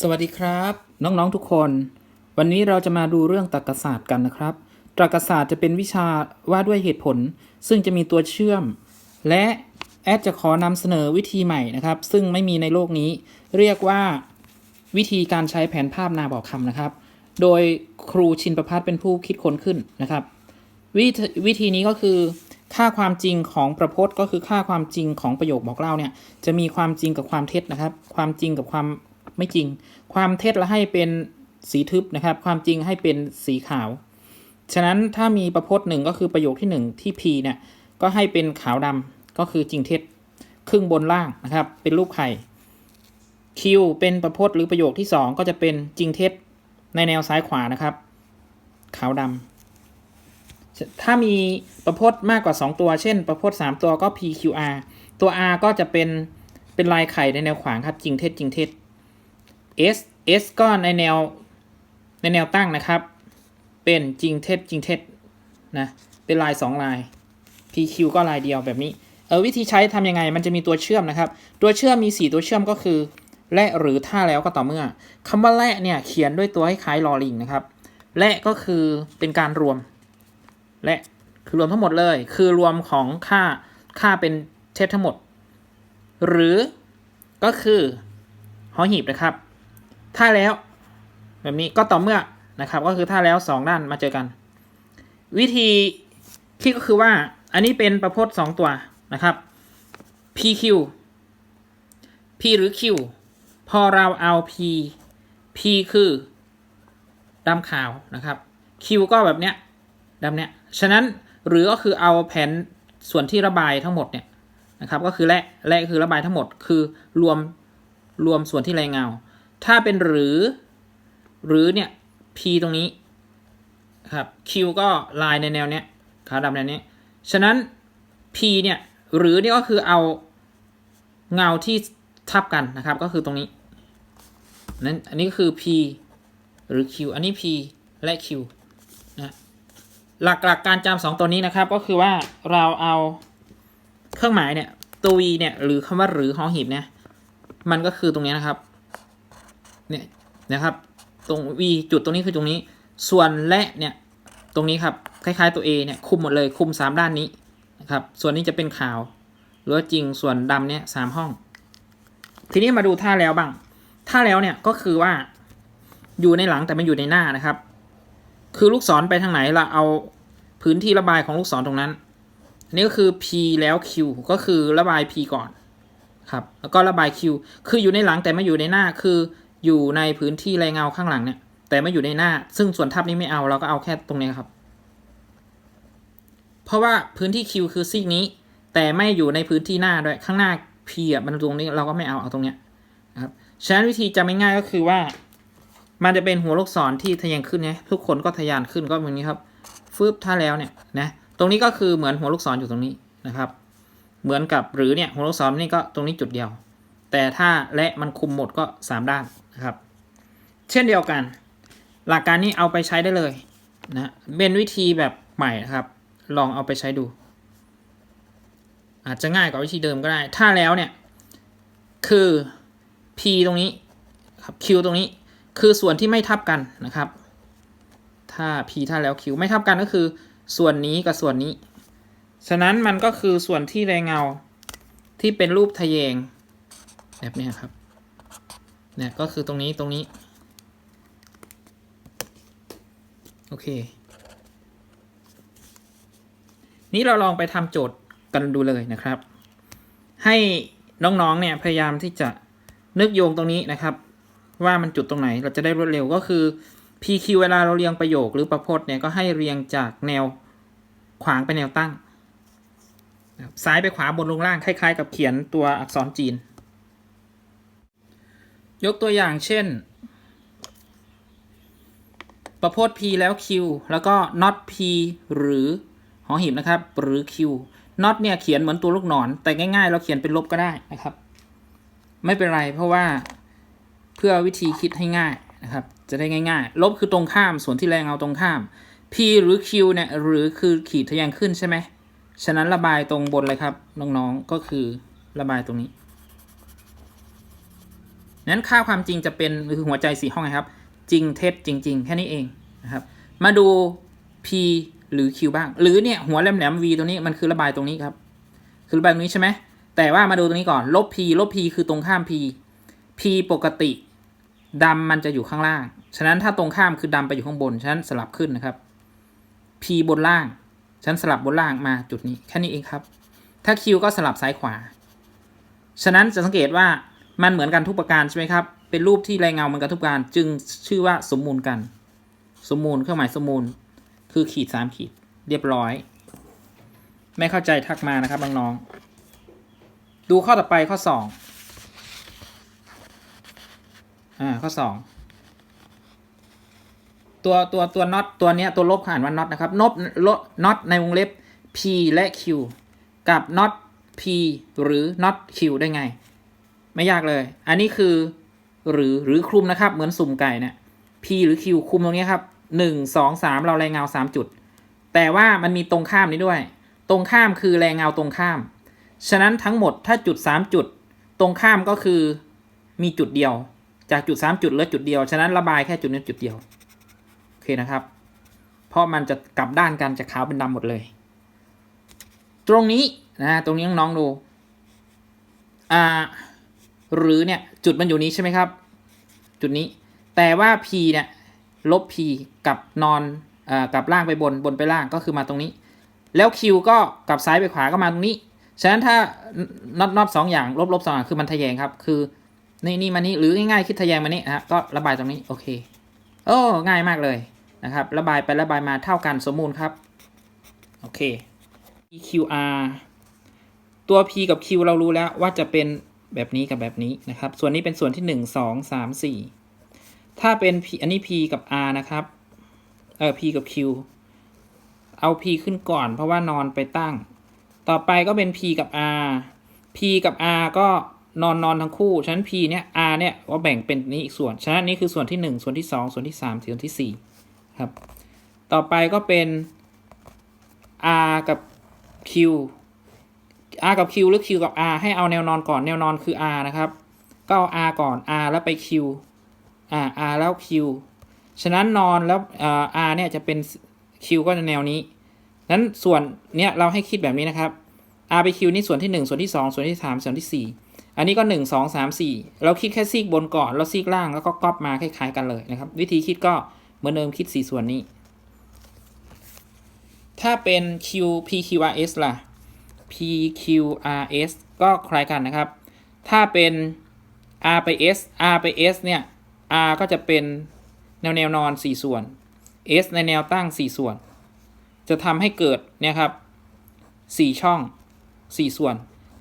สวัสดีครับ น้องๆทุกคน วันนี้เราจะมาดูเรื่องตรรกศาสตร์กันนะครับตรรกศาสตร์จะเป็นวิชาว่าด้วยเหตุผล ซึ่งจะมีตัวเชื่อม และแอดจะขอนำเสนอวิธีใหม่นะครับ ซึ่งไม่มีในโลกนี้ เรียกว่าวิธีการใช้แผนภาพนาบอกคำนะครับ โดยครูชินประพัฒน์เป็นผู้คิดค้นขึ้นนะครับววิธีนี้ก็คือ ค่าความจริงของประพจน์ ก็คือค่าความจริงของประโยคบอกเล่าเนี่ยจะมีความจริงกับความเท็จนะครับ ความจริงกับความ ไม่จริง ความเท็จละให้เป็นสีทึบนะครับ ความจริงให้เป็นสีขาว ฉะนั้นถ้ามีประพจน์หนึ่งก็คือประโยคที่หนึ่งที่ P เนี่ยก็ให้เป็นขาวดำก็คือจริงเท็จครึ่งบนล่างนะครับ เป็นรูปไข่ Q เป็นประพจน์หรือประโยคที่สองก็จะเป็นจริงเท็จในแนวซ้ายขวานะครับ ขาวดำถ้ามีประพจน์มากกว่า 2 ตัว เช่น ประพจน์ 3 ตัวก็ PQR ตัว R ก็จะเป็นเป็นลายไข่ในแนวขวางครับ จริงเท็จจริงเท็จ S S ก็ในแนวในแนวตั้งนะครับ เป็นจริงเท็จจริงเท็จนะเป็นลาย 2 ลาย PQ ก็ลายเดียวแบบนี้เออวิธีใช้ทำยังไงมันจะมีตัวเชื่อมนะครับ ตัวเชื่อมมี 4 ตัวเชื่อมก็คือ และหรือถ้าแล้วก็ต่อเมื่อคำว่าและเนี่ยเขียนด้วยตัวให้คล้ายลอลิงนะครับ และก็คือเป็นการรวม และคือรวมทั้งหมดเลย คือรวมของค่าค่าเป็นเท็จทั้งหมด หรือก็คือหอหีบนะครับ ถ้าแล้ว แบบนี้ก็ต่อเมื่อนะครับ ก็คือถ้าแล้วสองด้านมาเจอกัน วิธีคิดก็คือว่า อันนี้เป็นประพจน์สองตัวนะครับ PQ P หรือ Q พอเราเอา P P คือดำขาวนะครับ Q ก็แบบเนี้ยดำเนี้ย ฉะนั้นหรือก็คือเอาแผนส่วนที่ระบายทั้งหมดเนี่ยนะครับ ก็คือและและคือระบายทั้งหมดคือรวมรวมส่วนที่แรงเงา ถ้าเป็นหรือ หรือเนี่ย P ตรงนี้ครับ Q ก็ลายในแนวเนี้ยขาวดำแนวนี้ ฉะนั้น P เนี่ย หรือเนี่ยก็คือเอาเงาที่ทับกันนะครับ ก็คือตรงนี้นั้นอันนี้ก็คือ P หรือ Q อันนี้ P และ Q นะหลักๆกการจำสองตัวนี้นะครับ ก็คือว่าเราเอาเครื่องหมายเนี่ยตัว V เนี่ยหรือคำว่าหรือหอหีบเนี่ยมันก็คือตรงนี้นะครับ เนี่ยนะครับตรง V จุดตรงนี้คือตรงนี้ ส่วนและเนี่ยตรงนี้ครับคล้ายๆตัว A เนี่ยคุมหมดเลยคุม 3 ด้านนี้นะครับส่วนนี้จะเป็นขาวหรือว่าจริงส่วนดำเนี่ยสามห้อง ทีนี้มาดูท่าแล้วบ้าง ท่าแล้วเนี่ยก็คือว่าอยู่ในหลังแต่ไม่อยู่ในหน้านะครับ คือลูกศรไปทางไหนเราเอาพื้นที่ระบายของลูกศรตรงนั้นนนี้ก็คือ P แล้ว Q ก็คือระบาย P ก่อนครับแล้วก็ระบาย Q คืออยู่ในหลังแต่ไม่อยู่ในหน้าคือ อยู่ในพื้นที่แรเงาข้างหลังเนี่ย แต่ไม่อยู่ในหน้า ซึ่งส่วนทับนี้ไม่เอาเราก็เอาแค่ตรงนี้ครับ เพราะว่าพื้นที่ Q คือซีกนี้ แต่ไม่อยู่ในพื้นที่หน้าด้วยข้างหน้า P อะมันตรงนี้เราก็ไม่เอาเอาตรงเนี้ยนะครับฉะนั้นวิธีจำง่ายก็คือว่า มันจะเป็นหัวลูกศรที่ทะแยงขึ้นไงทุกคนก็ทะยานขึ้นก็แบบนี้ครับฟืบถ้าแล้วเนี่ยนะตรงนี้ก็คือเหมือนหัวลูกศรอยู่ตรงนี้นะครับ เหมือนกับหรือเนี่ยหัวลูกศรนี่ก็ตรงนี้จุดเดียว แต่ถ้าและมันคุมหมดก็ 3 ด้าน นะครับ เช่นเดียวกัน หลักการนี้เอาไปใช้ได้เลยนะเป็นวิธีแบบใหม่นะครับ ลองเอาไปใช้ดู อาจจะง่ายกว่าวิธีเดิมก็ได้ ถ้าแล้วเนี่ย คือ P ตรงนี้ครับ Q ตรงนี้คือส่วนที่ไม่ทับกันนะครับ ถ้า P ถ้าแล้ว Q ไม่ทับกันก็คือ ส่วนนี้กับส่วนนี้ ฉะนั้นมันก็คือส่วนที่แรงเงาที่เป็นรูปทะแยงแบบนี้ครับ เนี่ยก็คือตรงนี้ตรงนี้ โอเค นี่เราลองไปทำโจทย์กันดูเลยนะครับ ให้น้องๆเนี่ยพยายามที่จะนึกโยงตรงนี้นะครับ ว่ามันจุดตรงไหนเราจะได้รวดเร็วก็คือ PQ เวลาเราเรียงประโยคหรือประพจน์เนี่ยก็ให้เรียงจากแนวขวางไปแนวตั้งซ้ายไปขวาบนลงล่างคล้ายๆ กับเขียนตัวอักษรจีน ยกตัวอย่างเช่น ประพจน์ P แล้ว Q แล้วก็ not P หรือหอหีบนะครับ หรือ Q not เนี่ยเขียนเหมือนตัวลูกหนอน แต่ง่ายๆ เราเขียนเป็นลบก็ได้นะครับ ไม่เป็นไรเพราะว่าเพื่อวิธีคิดให้ง่ายนะครับ จะได้ง่ายๆ ลบคือตรงข้าม ส่วนที่แรงเอาตรงข้าม P หรือ Q เนี่ยหรือคือขีดทะแยงขึ้นใช่ไหมฉะนั้นระบายตรงบนเลยครับน้องๆก็คือระบายตรงนี้ นั้นค่าความจริงจะเป็นคือหัวใจสี่ห้องนะครับ จริงเท็จจริง ๆ แค่นี้เองนะครับ มาดู p หรือ q บ้าง หรือเนี่ยหัวแหลมๆ v ตรงนี้มันคือระบายตรงนี้ครับ คือระบายตรงนี้ใช่ไหมแต่ว่ามาดูตรงนี้ก่อน ลบ p ลบ p คือตรงข้าม p p ปกติดำมันจะอยู่ข้างล่าง ฉะนั้นถ้าตรงข้ามคือดำไปอยู่ข้างบน ฉะนั้นสลับขึ้นนะครับ p บนล่าง ฉะนันสลับบนล่างมาจุดนี้ แค่นี้เองครับ ถ้า q ก็สลับซ้ายขวา ฉะนั้นจะสังเกตว่า มันเหมือนกันทุกประการใช่ไหมครับ เป็นรูปที่แรงเงาเหมือนกันทุกประการ จึงชื่อว่าสมมูลกัน สมมูลเครื่องหมายสมมูล คือขีดสามขีด เรียบร้อย ไม่เข้าใจทักมานะครับน้องๆดูข้อต่อไปข้อสองอ่าข้อสองตัวตัวตัวน็อตตัวเนี้ยตัวลบอ่านว่าน็อตนะครับนบลน็อตในวงเล็บ p และ q กับน็อต p หรือน็อต q ได้ไง ไม่ยากเลย อันนี้คือหรือหรือคลุมนะครับ เหมือนสุ่มไก่เนี่ย p หรือ q คลุมตรงนี้ครับหนึ่งสองสามเราแรงเงาสามจุด แต่ว่ามันมีตรงข้ามนี้ด้วย ตรงข้ามคือแรงเงาตรงข้าม ฉะนั้นทั้งหมดถ้าจุดสามจุด ตรงข้ามก็คือมีจุดเดียว จากจุดสามจุดเหลือจุดเดียว ฉะนั้นระบายแค่จุดนี้จุดเดียว โอเคนะครับ เพราะมันจะกลับด้านกันจากขาวเป็นดำหมดเลย ตรงนี้นะตรงนี้น้องๆดูอ่า หรือเนี่ยจุดมันอยู่นี้ใช่ไหมครับ จุดนี้ แต่ว่า p เนี่ยลบ p กับนอนอ่อกับล่างไปบนบนไปล่างก็คือมาตรงนี้ แล้ว q ก็กับซ้ายไปขวาก็มาตรงนี้ ฉะนั้นถ้าน็อตน็อตสองอย่างลบลบสองอย่างคือมันทะแยงครับ คือนี่นี่มานี่หรือง่ายๆคิดทะแยงมานี่นะฮะก็ระบายตรงนี้โอเคโอ้ง่ายมากเลยนะครับ ระบายไประบายมาเท่ากันสมมูลครับโอเค EQR ตัว P กับ Q เรารู้แล้วว่าจะเป็น แบบนี้กับแบบนี้นะครับ ส่วนนี้เป็นส่วนที่ 1 2 3 4 ถ้าเป็น P อันนี้ P กับ R นะครับเออ P กับ Q เอา P ขึ้นก่อน เพราะว่านอนไปตั้ง ต่อไปก็เป็น P กับ R P กับ R ก็นอนนอนทั้งคู่ฉะนั้น P เนี่ย R เนี่ยว่าแบ่งเป็นนี้อีกส่วนฉะนั้นนี่คือส่วนที่ 1 ส่วนที่ 2 ส่วนที่ 3 ส่วนที่ 4 ครับ ต่อไปก็เป็น R กับ Q R กับ Q หรือ Q กับ R ให้เอาแนวนอนก่อนแนวนอนคือ R นะครับ ก็เอา R ก่อน R แล้วไป Q อ่า R แล้ว Q ฉะนั้นนอนแล้วอ่อ R เนี่ยจะเป็น Q ก็ในแนวนี้นั้นส่วนเนี้ยเราให้คิดแบบนี้นะครับ R ไป Q นี่ส่วนที่ 1 ส่วนที่ 2 ส่วนที่ 3 ส่วนที่ 4 อันนี้ก็ 1 2 3 4 เราคิดแค่ซีกบนก่อน แล้วซีกล่างแล้วก็ก๊อปมาคล้ายๆกันเลยนะครับ วิธีคิดก็เหมือนเดิมคิด 4 ส่วนนี้ ถ้าเป็น Q P Q R S ล่ะ P Q R S ก็คล้ายกันนะครับ ถ้าเป็น R ไป S R ไป S เนี่ย R ก็จะเป็นแนวแนวนอน 4 ส่วน S ในแนวตั้ง 4 ส่วน จะทำให้เกิดเนี่ยครับ 4 ช่อง 4 ส่วน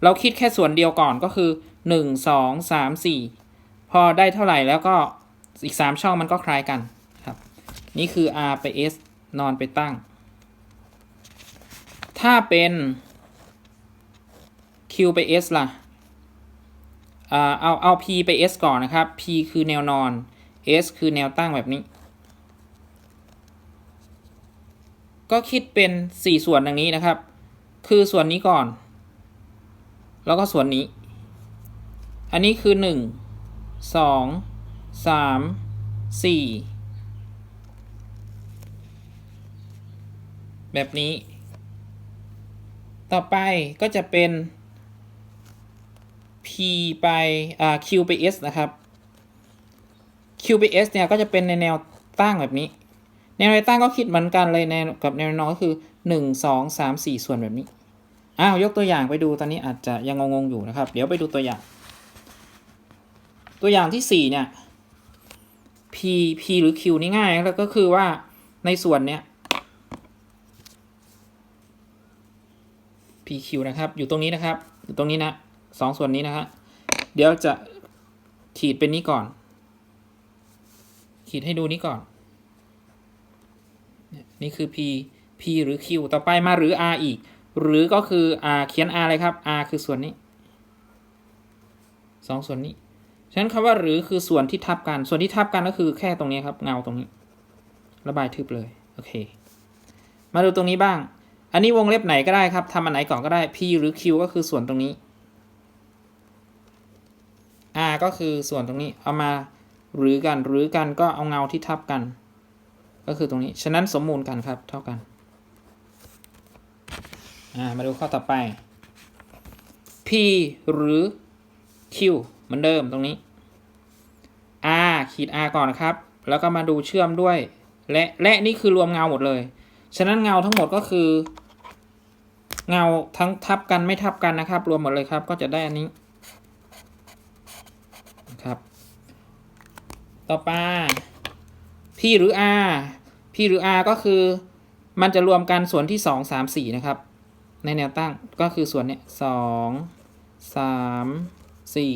เราคิดแค่ส่วนเดียวก่อนก็คือ 1 2 3 4 พอได้เท่าไหร่แล้วก็อีก 3 ช่องมันก็คล้ายกันครับ นี่คือ R ไป S นอนไปตั้ง ถ้าเป็น Q ไป S ล่ะอ่าเอาเอา P ไป S ก่อนนะครับ P คือแนวนอน S คือแนวตั้งแบบนี้ ก็คิดเป็น 4 ส่วนดังนี้นะครับ คือส่วนนี้ก่อน แล้วก็ส่วนนี้ อันนี้คือ 1 2 3 4 แบบนี้ ต่อไปก็จะเป็น P ไปอ่า Q ไป S นะครับ Q ไป S เนี่ยก็จะเป็นในแนวตั้งแบบนี้ แนวตั้งก็คิดเหมือนกันเลยแนวกับแนวนอนก็คือ 1 2 3 4 ส่วนแบบนี้อ้าวยกตัวอย่างไปดูตอนนี้อาจจะยังงงๆอยู่นะครับ เดี๋ยวไปดูตัวอย่าง ตัวอย่างที่ 4 เนี่ย P P หรือ Q นี่ง่ายแล้วก็คือว่าในส่วนเนี้ย PQ นะครับ อยู่ตรงนี้นะครับ อยู่ตรงนี้นะ สองส่วนนี้นะฮะ เดี๋ยวจะขีดเป็นนี้ก่อน ขีดให้ดูนี้ก่อนนี่ยนี่คือ P P หรือ Q ต่อไปมาหรือ R อีก หรือก็คือ R เขียน R เลยครับ R คือส่วนนี้สองส่วนนี้ ฉะนั้นคำว่าหรือคือส่วนที่ทับกัน ส่วนที่ทับกันก็คือแค่ตรงนี้ครับ เงาตรงนี้ ระบายทึบเลย โอเค มาดูตรงนี้บ้าง อันนี้วงเล็บไหนก็ได้ครับทำอันไหนก่อนก็ได้ P หรือ Q ก็คือส่วนตรงนี้ r ก็คือส่วนตรงนี้เอามาหรือกันหรือกันก็เอาเงาที่ทับกัน ก็คือตรงนี้ ฉะนั้นสมมูลกันครับเท่ากันอ่ามาดูข้อต่อไป p หรือ q เหมือนเดิมตรงนี้ r ขีด r ก่อนนะครับ แล้วก็มาดูเชื่อมด้วย และและนี่คือรวมเงาหมดเลย ฉะนั้นเงาทั้งหมดก็คือ เงาทั้งทับกันไม่ทับกันนะครับ รวมหมดเลยครับ ก็จะได้อันนี้นะครับ ต่อไป p หรือ r p หรือ r ก็คือมันจะรวมกันส่วนที่2 3 4นะครับ ในแนวตั้งก็คือส่วนเนี้ยสองสามสี่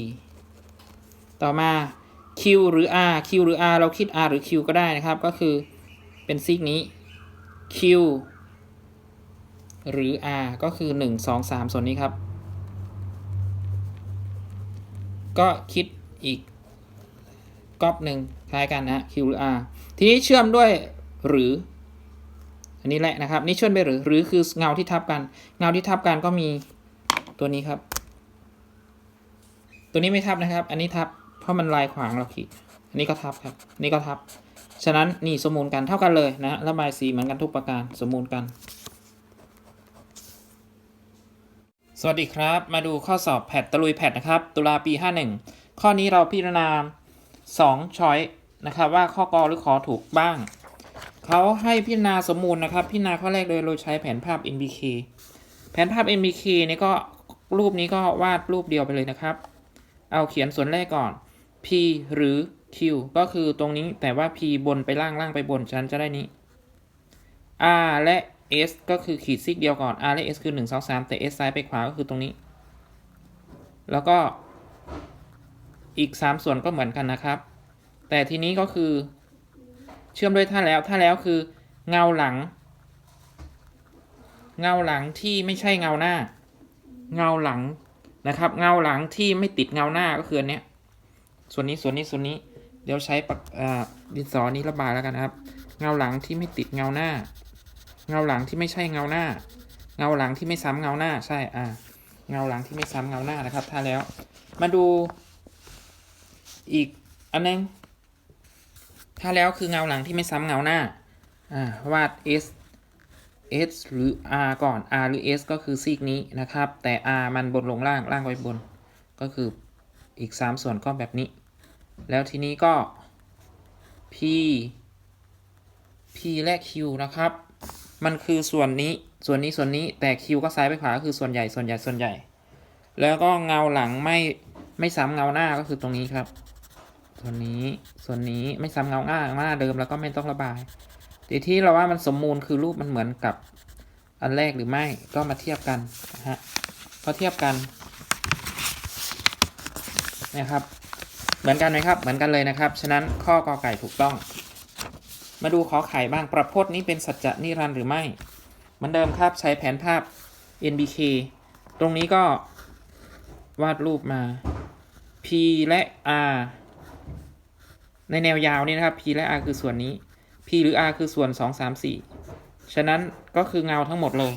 ต่อมา q หรือ r q หรือ r เราคิด r หรือ q ก็ได้นะครับ ก็คือเป็นซีกนี้ q หรือ r ก็คือ 1 2 3 ส่วนนี้ครับ ก็คิดอีก ก๊อบหนึ่งคล้ายกันนะ q หรือ r ทีนี้เชื่อมด้วยหรือ อันนี้แหละนะครับ นี่เชื่อมไปหรือ หรือคือเงาที่ทับกัน เงาที่ทับกันก็มีตัวนี้ครับ ตัวนี้ไม่ทับนะครับ อันนี้ทับ เพราะมันลายขวางเราขีด อันนี้ก็ทับครับ นี่ก็ทับ ฉะนั้นนี่สมมูลกันเท่ากันเลยนะระบายสีเหมือนกันทุกประการสมมูลกัน สวัสดีครับ มาดูข้อสอบแพทตะลุยแพทนะครับ ตุลาปี 51 ข้อนี้เราพิจารณา 2ช้อยนะครับว่าข้อกอหรือขอถูกบ้าง เขาให้พิจารณาสมมูลนะครับ พิจารณาข้อแรกโดยเราใช้แผนภาพ NBK แผนภาพ NBK นี่ก็รูปนี้ก็วาดรูปเดียวไปเลยนะครับ เอาเขียนส่วนแรกก่อน P หรือ Q ก็คือตรงนี้แต่ว่า P บนไปล่างล่างไปบนฉันจะได้นี้ R และ S ก็คือขีดซิกเดียวก่อน R และ S คือ 1 2 3 แต่ S ซ้ายไปขวาก็คือตรงนี้ แล้วก็ อีก 3 ส่วนก็เหมือนกันนะครับ แต่ทีนี้ก็คือ เชื่อมด้วยท่าแล้วท่าแล้วคือ เงาหลัง เงาหลังที่ไม่ใช่เงาหน้า เงาหลังนะครับ เงาหลังที่ไม่ติดเงาหน้าก็คืออันเนี้ยส่วนนี้ส่วนนี้ส่วนนี้เดี๋ยวใช้ปากอ่าดินสอนี้ระบายแล้วกันนะครับ เงาหลังที่ไม่ติดเงาหน้า เงาหลังที่ไม่ใช่เงาหน้า เงาหลังที่ไม่ซ้ำเงาหน้าใช่อ่าเงาหลังที่ไม่ซ้ำเงาหน้านะครับ ถ้าแล้ว มาดู อีกอันนึง ถ้าแล้วคือเงาหลังที่ไม่ซ้ำเงาหน้า อ่าวาด S S หรือ R ก่อน R หรือ S ก็คือซีกนี้นะครับ แต่ R มันบนลงล่าง ล่างไว้บน ก็คืออีก 3 ส่วนก็แบบนี้ แล้วทีนี้ก็ P P และ Q นะครับ มันคือส่วนนี้ ส่วนนี้ ส่วนนี้ แต่ Q ก็ซ้ายไปขวา ก็คือส่วนใหญ่ ส่วนใหญ่ ส่วนใหญ่ แล้วก็เงาหลังไม่ ไม่ซ้ำเงาหน้าก็คือตรงนี้ครับ ส่วนนี้ส่วนนี้ไม่ซ้ำเงาหน้าหน้าเดิมแล้วก็ไม่ต้องระบายทีที่เราว่ามันสมมูลคือรูปมันเหมือนกับอันแรกหรือไม่ก็มาเทียบกันนะฮะพอเทียบกันนะครับ เหมือนกันไหมครับ เหมือนกันเลยนะครับ ฉะนั้นข้อกอไก่ถูกต้อง มาดูขอไข่บ้างประพจน์นี้เป็นสัจจะนิรันด์หรือไม่เหมือนเดิมครับใช้แผนภาพ NBK ตรงนี้ก็วาดรูปมา P และ R ในแนวยาวนี่นะครับ P และ R คือส่วนนี้ P หรือ R คือส่วน 2 3 4 ฉะนั้นก็คือเงาทั้งหมดเลย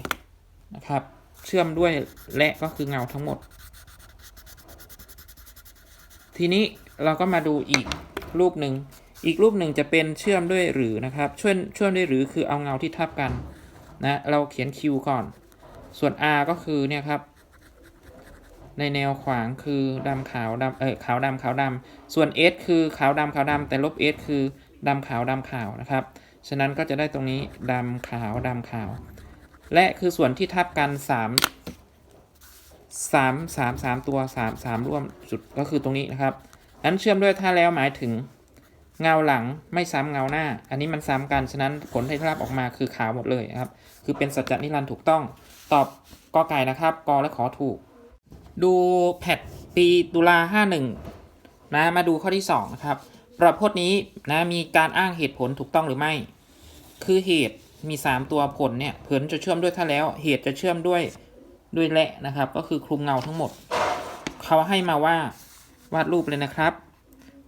นะครับ เชื่อมด้วยและก็คือเงาทั้งหมด ทีนี้เราก็มาดูอีกรูปหนึ่ง อีกรูปหนึ่งจะเป็นเชื่อมด้วยหรือนะครับเชื่อมเชื่อมด้วยหรือคือเอาเงาที่ทับกันนะ เราเขียน Q ก่อน ส่วน R ก็คือเนี่ยครับ ในแนวขวางคือดำขาวดำเออขาวดำขาวดำส่วน S คือขาวดำขาวดำแต่ลบ S คือดำขาวดำขาวนะครับ ฉะนั้นก็จะได้ตรงนี้ดำขาวดำขาว และคือส่วนที่ทับกัน 3 3 3 3 ตัว 3 3 ร่วมจุดก็คือตรงนี้นะครับนั้นเชื่อมด้วยท่าแล้วหมายถึงเงาหลังไม่ซ้ำเงาหน้า อันนี้มันซ้ำกัน ฉะนั้นผลที่ได้รับออกมาคือขาวหมดเลยครับ คือเป็นสัจจนิรันดร์ถูกต้อง ตอบกอไก่นะครับ กอและขอถูก ดูแพทปีตุลา51นะมาดูข้อที่2นะครับประพจน์นี้นะมีการอ้างเหตุผลถูกต้องหรือไม่ คือเหตุมี 3 ตัวผลเนี่ยผลจะเชื่อมด้วยถ้าแล้ว เหตุจะเชื่อมด้วยด้วยและนะครับ ก็คือคลุมเงาทั้งหมด เขาให้มาว่าวาดรูปเลยนะครับ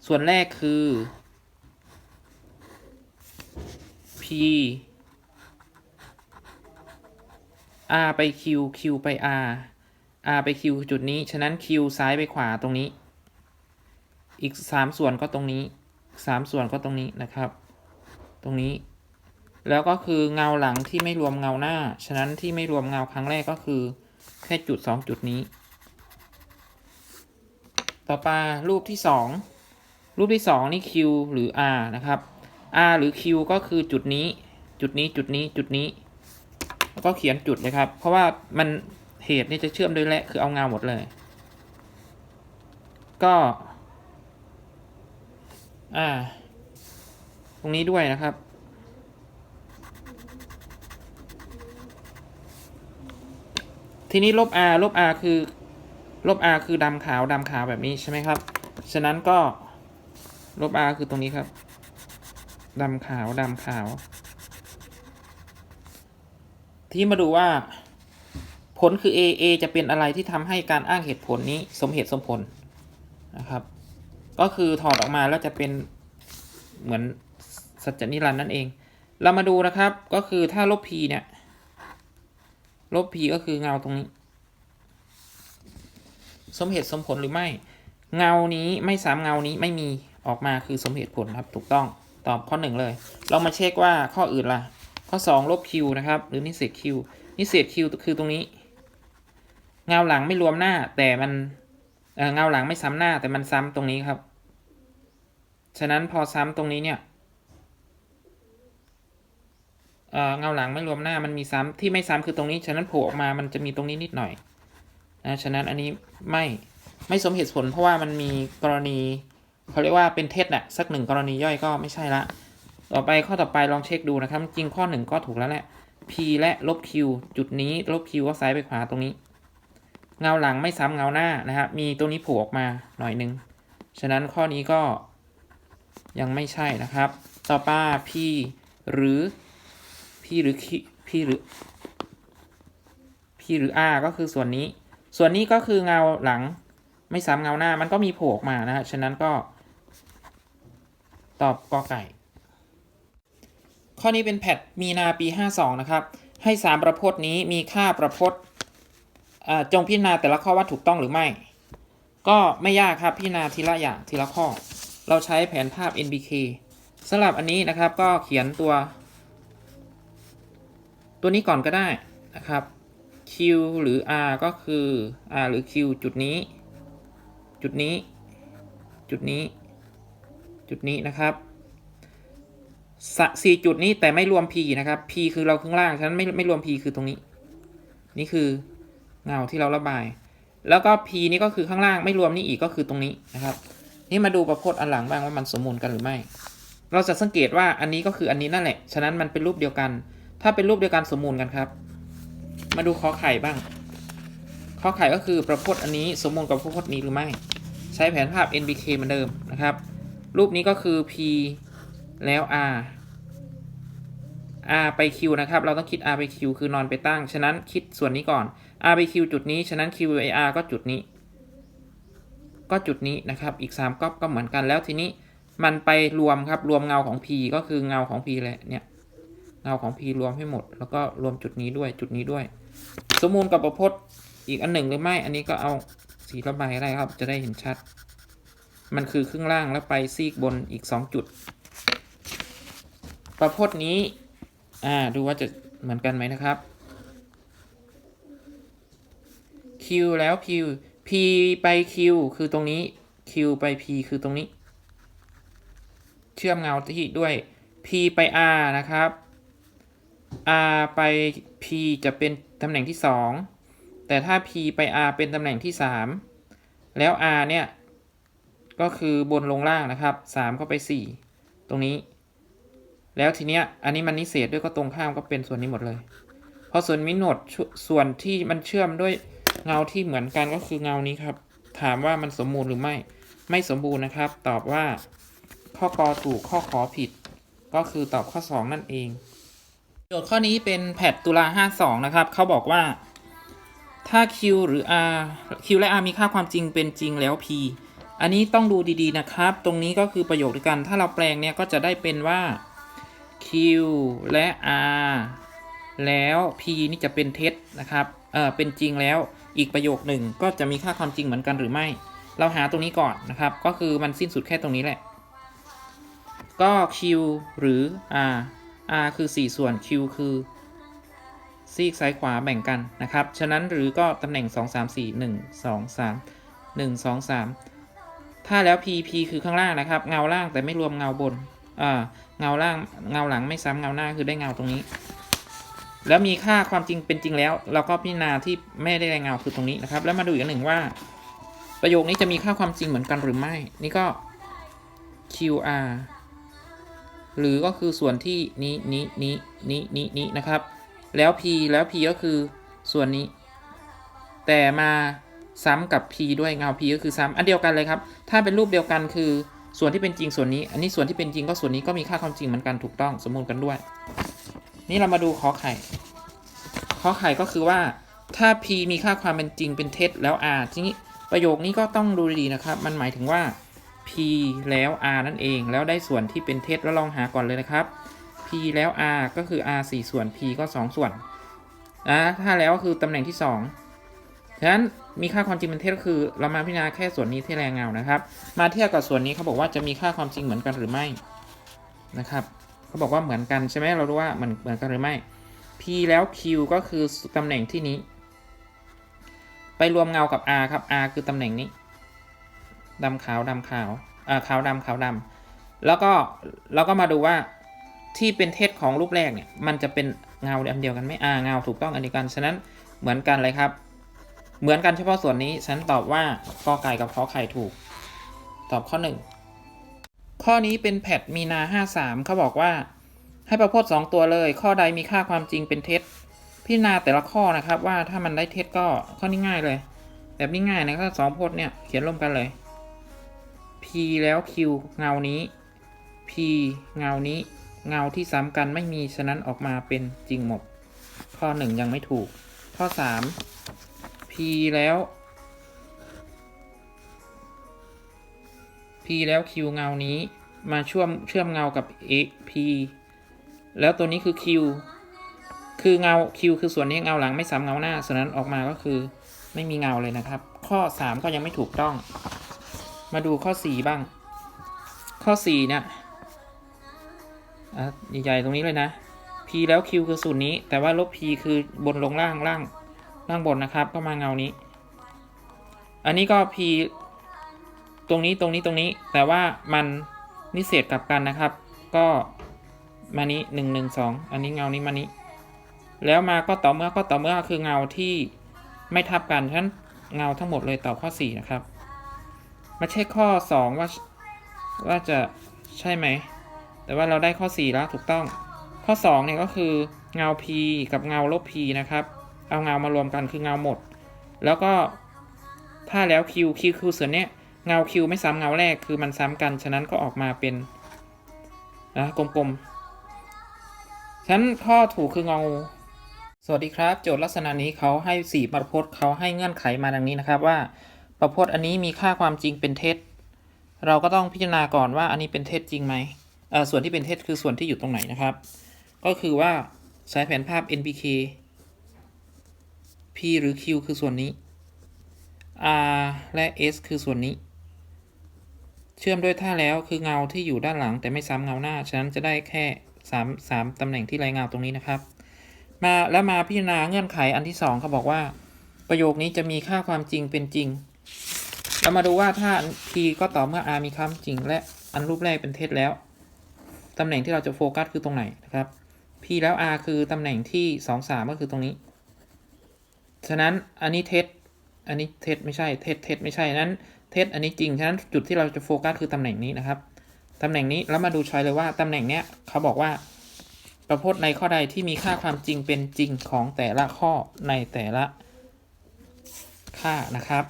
ส่วนแรกคือ P R ไป Q Q ไป R R ไป Q จุดนี้ ฉะนั้น Q ซ้ายไปขวาตรงนี้ อีกสามส่วนก็ตรงนี้สามส่วนก็ตรงนี้นะครับ ตรงนี้ แล้วก็คือเงาหลังที่ไม่รวมเงาหน้า ฉะนั้นที่ไม่รวมเงาครั้งแรกก็คือ แค่จุดสองจุดนี้ ต่อไปรูปที่สองรูปที่สองนี่ Q หรือ R นะครับ R หรือ Q ก็คือจุดนี้ จุดนี้จุดนี้จุดนี้ แล้วก็เขียนจุดเลยครับ เพราะว่ามัน เหตุนี่จะเชื่อมด้วยและคือเอาเงาหมดเลย ก็ อ่า ตรงนี้ด้วยนะครับ ทีนี้ลบ r ลบ r คือ ลบ r คือดำขาวดำขาวแบบนี้ใช่ไหมครับ ฉะนั้นก็ลบ r คือตรงนี้ครับดำขาวดำขาว ที่มาดูว่า ผลคือ a a จะเป็นอะไรที่ทำให้การอ้างเหตุผลนี้สมเหตุสมผลนะครับ ก็คือถอดออกมาแล้วจะเป็นเหมือนสัจจนิรันดร์นั่นเอง เรามาดูนะครับก็คือถ้าลบ p เนี่ย ลบ p ก็คือเงาตรงนี้ สมเหตุสมผลหรือไม่ เงานี้ไม่สามเงานี้ไม่มีออกมาคือสมเหตุผลครับถูกต้องตอบข้อหนึ่งเลย เรามาเช็คว่าข้ออื่นล่ะ ข้อสองลบ q นะครับ หรือนิเศษ q นิเศษ q คือตรงนี้ เงาหลังไม่รวมหน้า แต่มันเอ่อเงาหลังไม่ซ้ำหน้า แต่มันซ้ำตรงนี้ครับ ฉะนั้นพอซ้ำตรงนี้เนี่ยเอ่อเงาหลังไม่รวมหน้ามันมีซ้ำที่ไม่ซ้ำคือตรงนี้ ฉะนั้นโผล่ออกมามันจะมีตรงนี้นิดหน่อยนะฉะนั้นอันนี้ไม่ไม่สมเหตุผลเพราะว่ามันมีกรณีเขาเรียกว่าเป็นเท็จน่ะสักหนึ่งกรณีย่อยก็ไม่ใช่ละ ต่อไปข้อต่อไปลองเช็คดูนะครับ จริงข้อหนึ่งก็ถูกแล้วแหละ p และลบ q จุดนี้ลบ q ก็ซ้ายไปขวาตรงนี้ เงาหลังไม่ซ้ำเงาหน้านะครับมีตรงนี้โผล่ออกมาหน่อยหนึง ฉะนั้นข้อนี้ก็ยังไม่ใช่นะครับ ต่อไป p หรือ p หรือ q p หรือ p หรือ r ก็คือส่วนนี้ ส่วนนี้ก็คือเงาหลังไม่ซ้ำเงาหน้า มันก็มีโผล่ออกมานะฮะ ฉะนั้นก็ตอบกอไก่ ข้อนี้เป็นแพทมีนาปี 52 นะครับ ให้ 3 ประพจน์นี้มีค่าประพจน์ จงพิจารณาแต่ละข้อว่าถูกต้องหรือไม่ ก็ไม่ยากครับพิจารณาทีละอย่างทีละข้อ เราใช้แผนภาพ NBK สำหรับอันนี้นะครับก็เขียนตัว ตัวนี้ก่อนก็ได้นะครับ Q หรือ R ก็คือ R หรือ Q จุดนี้ จุดนี้ จุดนี้ จุดนี้นะครับส,สี่จุดนี้แต่ไม่รวม P นะครับ P คือเราข้างล่าง ฉะนั้นไม่ไม่รวม P คือตรงนี้ นี่คือ เงาที่เราระบาย แล้วก็ P นี่ก็คือข้างล่างไม่รวมนี่อีกก็คือตรงนี้นะครับ นี่มาดูประพจน์อันหลังบ้างว่ามันสมมูลกันหรือไม่ เราจะสังเกตว่าอันนี้ก็คืออันนี้นั่นแหละ ฉะนั้นมันเป็นรูปเดียวกัน ถ้าเป็นรูปเดียวกันสมมูลกันครับ มาดูข้อไข่บ้าง ข้อไข่ก็คือประพจน์อันนี้สมมูลกับประพจน์นี้หรือไม่ ใช้แผนภาพ NBK เหมือนเดิมนะครับ รูปนี้ก็คือ P แล้ว R R ไป Q นะครับ เราต้องคิด R ไป Q คือนอนไปตั้ง ฉะนั้นคิดส่วนนี้ก่อน R ไป Q จุดนี้ ฉะนั้น Q ไป R ก็จุดนี้ ก็จุดนี้นะครับ อีก3ก๊อบก็เหมือนกัน แล้วทีนี้มันไปรวมครับ รวมเงาของ P ก็คือเงาของ P แหละเนี่ย เงาของ P รวมให้หมด แล้วก็รวมจุดนี้ด้วย จุดนี้ด้วย สมมูลกับประพจน์อีกอันหนึ่งหรือไม่ อันนี้ก็เอาสีระบายอะไรครับ จะได้เห็นชัด มันคือครึ่งล่างแล้วไปซีกบนอีก 2 จุด ประพจน์นี้ อ่า ดูว่าจะเหมือนกันไหมนะครับ Q แล้ว Q P ไป Q คือตรงนี้ Q ไป P คือตรงนี้ เชื่อมเงาที่ด้วย P ไป R นะครับ R ไป P จะเป็นตำแหน่งที่ 2 แต่ถ้า P ไป R เป็นตำแหน่งที่ 3 แล้ว R เนี่ย ก็คือบนลงล่างนะครับ 3 เข้าไป 4 ตรงนี้ แล้วทีเนี้ยอันนี้มันนิเศษด้วยก็ตรงข้ามก็เป็นส่วนนี้หมดเลยพอส่วนมิโนดส่วนที่มันเชื่อมด้วยเงาที่เหมือนกันก็คือเงานี้ครับ ถามว่ามันสมบูรณ์หรือไม่ ไม่สมบูรณ์นะครับ ตอบว่า ข้อกอถูกข้อขอผิด ก็คือตอบข้อ 2 นั่นเอง โจทย์ข้อนี้เป็นแพทตุลา52 นะครับเขาบอกว่า ถ้า Q หรือ R Q และ R มีค่าความจริงเป็นจริงแล้ว P อันนี้ต้องดูดีๆนะครับ ตรงนี้ก็คือประโยคเดียวกัน ถ้าเราแปลงเนี่ยก็จะได้เป็นว่า Q และ R แล้ว P นี่จะเป็นเท็จนะครับ เออเป็นจริงแล้ว อีกประโยคหนึ่งก็จะมีค่าความจริงเหมือนกันหรือไม่ เราหาตรงนี้ก่อนนะครับ ก็คือมันสิ้นสุดแค่ตรงนี้แหละ ก็ q หรือ r r คือ 4 ส่วน q คือซีกซ้ายขวาแบ่งกันนะครับ ฉะนั้นหรือก็ตำแหน่ง 2 3 4 1 2 3 1 2 3 ถ้าแล้ว p p คือข้างล่างนะครับ เงาล่างแต่ไม่รวมเงาบน เงาล่างเงาหลังไม่ซ้ำเงาหน้าคือได้เงาตรงนี้ แล้วมีค่าความจริงเป็นจริงแล้ว เราก็พิจารณาที่ไม่ได้เงาคือตรงนี้นะครับ แล้วมาดูอีกหนึ่งว่า ประโยคนี้จะมีค่าความจริงเหมือนกันหรือไม่ นี่ก็ qr หรือก็คือส่วนที่นี้นี้นี้นี้นี้นี้นะครับ แล้ว p แล้ว p ก็คือส่วนนี้ แต่มาซ้ำกับ p ด้วยเงา p ก็คือซ้ำอันเดียวกันเลยครับ ถ้าเป็นรูปเดียวกันคือ ส่วนที่เป็นจริงส่วนนี้ อันนี้ส่วนที่เป็นจริงก็ส่วนนี้ก็มีค่าความจริงเหมือนกันถูกต้องสมมูลกันด้วย นี่เรามาดูขอไข่ขอไข่ก็คือว่าถ้า p มีค่าความเป็นจริงเป็นเท็จแล้ว r ทีนี้ประโยคนี้ก็ต้องดูดีนะครับ มันหมายถึงว่า p แล้ว r นั่นเอง แล้วได้ส่วนที่เป็นเท็จแล้วลองหาก่อนเลยนะครับ p แล้ว r ก็คือ r 4 ส่วน p ก็ 2 ส่วนนะถ้าแล้วก็คือตำแหน่งที่ 2 ฉะนั้นมีค่าความจริงเป็นเท็จก็คือ เรามาพิจารณาแค่ส่วนนี้ที่แรงเงานะครับ มาเทียบกับส่วนนี้เขาบอกว่าจะมีค่าความจริงเหมือนกันหรือไม่นะครับเขาบอกว่าเหมือนกันใช่ไหมเรารู้ว่ามันเหมือนกันหรือไม่ p แล้ว q ก็คือตำแหน่งที่นี้ ไปรวมเงากับ r ครับ r คือตำแหน่งนี้ดำขาวดำขาวอ่าขาวดำขาวดำแล้วก็เราก็มาดูว่าที่เป็นเท็จของรูปแรกเนี่ยมันจะเป็นเงาอันเดียวกันไหมอ่าเงาถูกต้องอันเดียวกันฉะนั้นเหมือนกันเลยครับ เหมือนกันเฉพาะส่วนนี้ ฉันตอบว่ากอไก่กับขอไข่ถูก ตอบข้อ 1 ข้อนี้เป็นแพทมีนา 53เขาบอกว่า ให้ประพจน์2ตัวเลย ข้อใดมีค่าความจริงเป็นเท็จพิจารณาแต่ละข้อนะครับว่าถ้ามันได้เท็จก็ข้อนี้ง่ายเลย แบบนี้ง่ายนะครับสองพจน์เนี่ยเขียนร่วมกันเลย p แล้ว q เงานี้ p เงานี้ เงาที่ซ้ำกันไม่มีฉะนั้นออกมาเป็นจริงหมด ข้อ 1 ยังไม่ถูก ข้อ 3 p แล้ว p แล้ว q เงานี้มาเชื่อมเชื่อมเงากับ a p แล้วตัวนี้คือ q คือเงา q คือส่วนนี้เงาหลังไม่ซ้ำเงาหน้าฉะนั้นออกมาก็คือไม่มีเงาเลยนะครับ ข้อ 3 ก็ยังไม่ถูกต้อง มาดูข้อ 4 บ้าง ข้อ 4 เนี่ยใหญ่ๆตรงนี้เลยนะ p แล้ว q คือสูตรนี้ แต่ว่าลบ p คือบนลงล่างล่าง ล่างบนนะครับ ก็มาเงานี้ อันนี้ก็ p ตรงนี้ตรงนี้ตรงนี้ แต่ว่ามันนิเศษกลับกันนะครับ ก็มานี้หนึ่งหนึ่งสองอันนี้เงานี้มานี้ แล้วมาก็ต่อเมื่อก็ต่อเมื่อคือเงาที่ไม่ทับกันฉะนั้นเงาทั้งหมดเลยตอบข้อ 4 นะครับมาเช็คข้อ 2 ว่าว่าจะใช่ไหม แต่ว่าเราได้ข้อ 4 แล้วถูกต้อง ข้อ 2 เนี่ยก็คือเงา p กับเงาลบ p นะครับ เอาเงามารวมกันคือเงาหมด แล้วก็ถ้าแล้ว q q คือส่วนเนี้ยเงา q ไม่ซ้ำเงาแรกคือมันซ้ำกัน ฉะนั้นก็ออกมาเป็นนะกลมๆฉะนั้นข้อถูกคือเงา สวัสดีครับ โจทย์ลักษณะนี้เขาให้สี่ประพจน์เขาให้เงื่อนไขมาดังนี้นะครับว่าประพจน์อันนี้มีค่าความจริงเป็นเท็จ เราก็ต้องพิจารณาก่อนว่าอันนี้เป็นเท็จจริงไหมส่วนที่เป็นเท็จคือส่วนที่อยู่ตรงไหนนะครับ ก็คือว่าสายแผนภาพ NPK P หรือ Q คือส่วนนี้ R และ S คือส่วนนี้ เชื่อมด้วยท่าแล้วคือเงาที่อยู่ด้านหลังแต่ไม่ซ้ำเงาหน้า ฉะนั้นจะได้แค่ 3 3ตำแหน่งที่ไรเงาตรงนี้นะครับ มาแล้วมาพิจารณาเงื่อนไขอันที่สองเขาบอกว่า ประโยคนี้จะมีค่าความจริงเป็นจริง เรามาดูว่าถ้า p ก็ต่อเมื่อ r มีความจริง และอันรูปแรกเป็นเท็จแล้วตำแหน่งที่เราจะโฟกัสคือตรงไหนนะครับ p แล้ว r คือตำแหน่งที่สองสามก็คือตรงนี้ ฉะนั้นอันนี้เท็จอันนี้เท็จไม่ใช่เท็จเท็จไม่ใช่นั้น เท็จอันนี้จริง ฉะนั้นจุดที่เราจะโฟกัสคือตำแหน่งนี้นะครับ ตำแหน่งนี้แล้วมาดูชอยเลยว่าตำแหน่งเนี้ยเขาบอกว่า ประพจน์ในข้อใดที่มีค่าความจริงเป็นจริงของแต่ละข้อในแต่ละค่านะครับ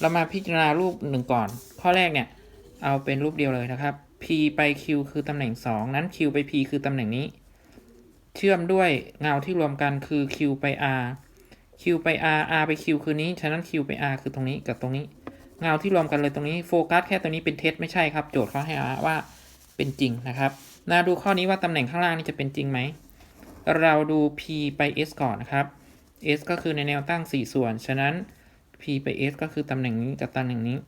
เรามาพิจารณารูปหนึ่งก่อน ข้อแรกเนี่ยเอาเป็นรูปเดียวเลยนะครับ p ไป q คือตำแหน่ง 2 นั้น q ไป p คือตำแหน่งนี้ เชื่อมด้วยเงาที่รวมกันคือ q ไป r q ไป r r ไป q คือนี้ ฉะนั้น q ไป r คือตรงนี้กับตรงนี้ เงาที่รวมกันเลยตรงนี้ โฟกัสแค่ตรงนี้เป็นเท็จไม่ใช่ครับ โจทย์เขาให้มาว่าเป็นจริงนะครับนาดูข้อนี้ว่าตำแหน่งข้างล่างนี่จะเป็นจริงไหม เราดู p ไป s ก่อนนะครับ s ก็คือในแนวตั้ง 4 ส่วน ฉะนั้น p ไป s ก็คือตำแหน่งนี้กับตำแหน่งนี้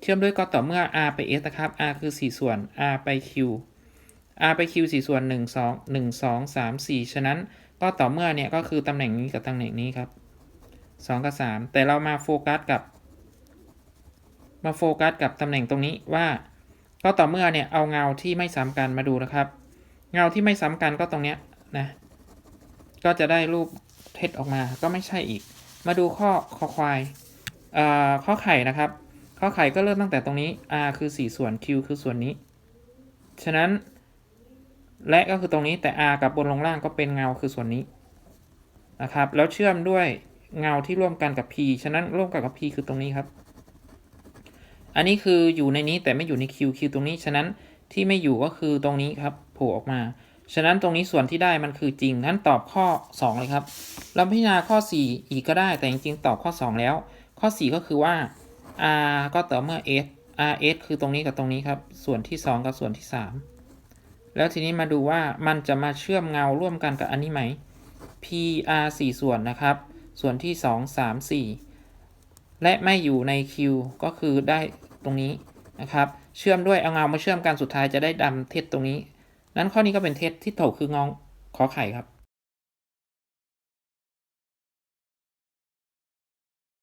เชื่อมด้วยก็ต่อเมื่อ r ไป s นะครับ r คือ 4 ส่วน r ไป q r ไป q 4 ส่วน 1 2 1 2 3 4 ฉะนั้น ก็ต่อเมื่อเนี่ยก็คือตำแหน่งนี้กับตำแหน่งนี้ครับ 2 กับ 3 แต่เรามาโฟกัสกับ มาโฟกัสกับตำแหน่งตรงนี้ว่า ก็ต่อเมื่อเนี่ยเอาเงาที่ไม่ซ้ำกันมาดูนะครับ เงาที่ไม่ซ้ำกันก็ตรงเนี้ยนะ ก็จะได้รูปเท็จออกมาก็ไม่ใช่อีก มาดูข้อคอควายเอ่อข้อไข่นะครับข้อไข่ก็เริ่มตั้งแต่ตรงนี้ r คือ 4 ส่วน q คือส่วนนี้ ฉะนั้น และก็คือตรงนี้แต่ r กับบนลงล่างก็เป็นเงาคือส่วนนี้นะครับ แล้วเชื่อมด้วยเงาที่ร่วมกันกับ p ฉะนั้นร่วมกันกับ p คือตรงนี้ครับ อันนี้คืออยู่ในนี้แต่ไม่อยู่ใน q q ตรงนี้ ฉะนั้นที่ไม่อยู่ก็คือตรงนี้ครับโผล่ออกมา ฉะนั้นตรงนี้ส่วนที่ได้มันคือจริงงั้นตอบข้อ 2 เลยครับเราพิจารณาข้อ 4 อีกก็ได้แต่จริงๆตอบข้อ 2 แล้ว ข้อ 4 ก็คือว่า r ก็ต่อเมื่อ s r s คือตรงนี้กับตรงนี้ครับ ส่วนที่ 2 กับส่วนที่ 3 แล้วทีนี้มาดูว่ามันจะมาเชื่อมเงาร่วมกันกับอันนี้ไหม p r 4 ส่วนนะครับ ส่วนที่ 2 3 4 และไม่อยู่ใน q ก็คือได้ตรงนี้นะครับ เชื่อมด้วยเอาเงามาเชื่อมกันสุดท้ายจะได้ดำเท็จตรงนี้ นั้นข้อนี้ก็เป็นเท็จที่ถูกคืององขอไข่ครับ